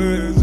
open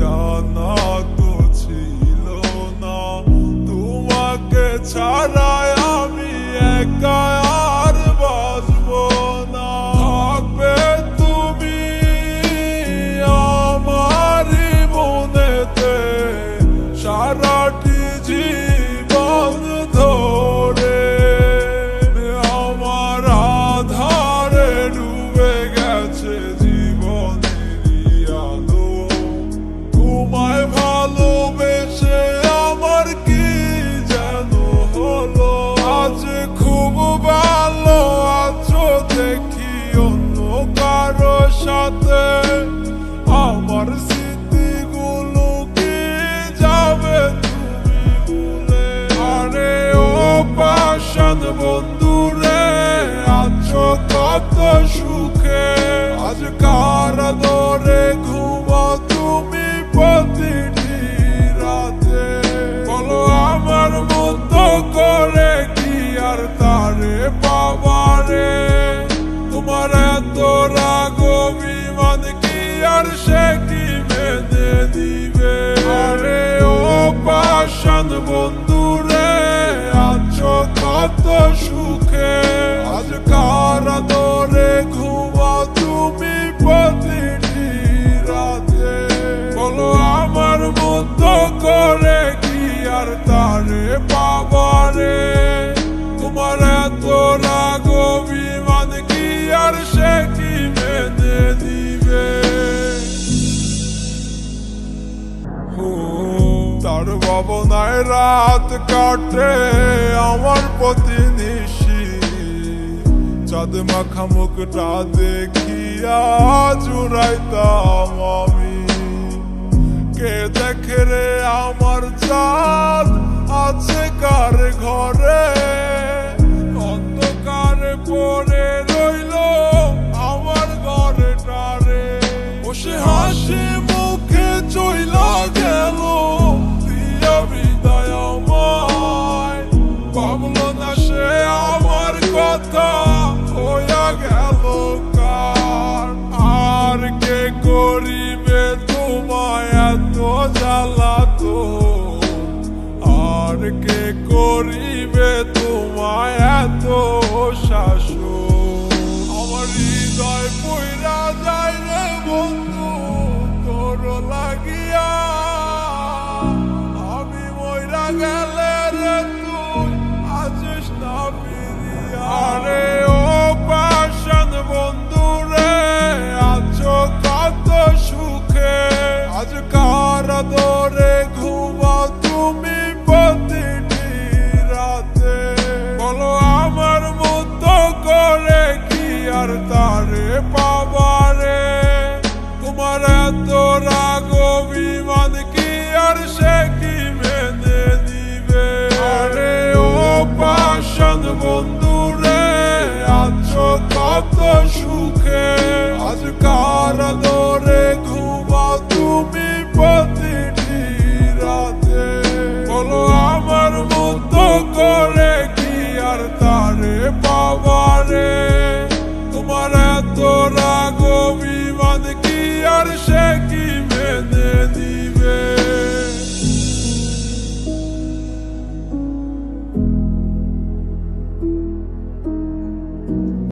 সাথে আমার স্মৃতিগুলোকে যাবে তুমি আরে ও পাশান বন্ধুরে, আছো তত সুখে। আজ কার দরে ঘুমা তুমি প্রতিটি রাতে? বলো আমার মতো করে কি আর তারে বাবারে তোমার এত রাত কত সুখে। আজ কার দরে ঘুমাও তুমি রাতে। বলো, আমার মতো করে কি আর তারে পাবারে তোমার এত রাগ বিমান ভাবনায় রাত কাটে আমার প্রতি নিশি। চাঁদ মাখা মুখটা দেখিয়া জুড়াইতাম না সে আমার কথা হইয়া গেল কার আর কে করিবে আর তারে পাবারে। তোমার এত রাগ কি আর সে কি মেনে দিবে আরে ও পাশান বন্ধুরে, আছো তত সুখে? আজ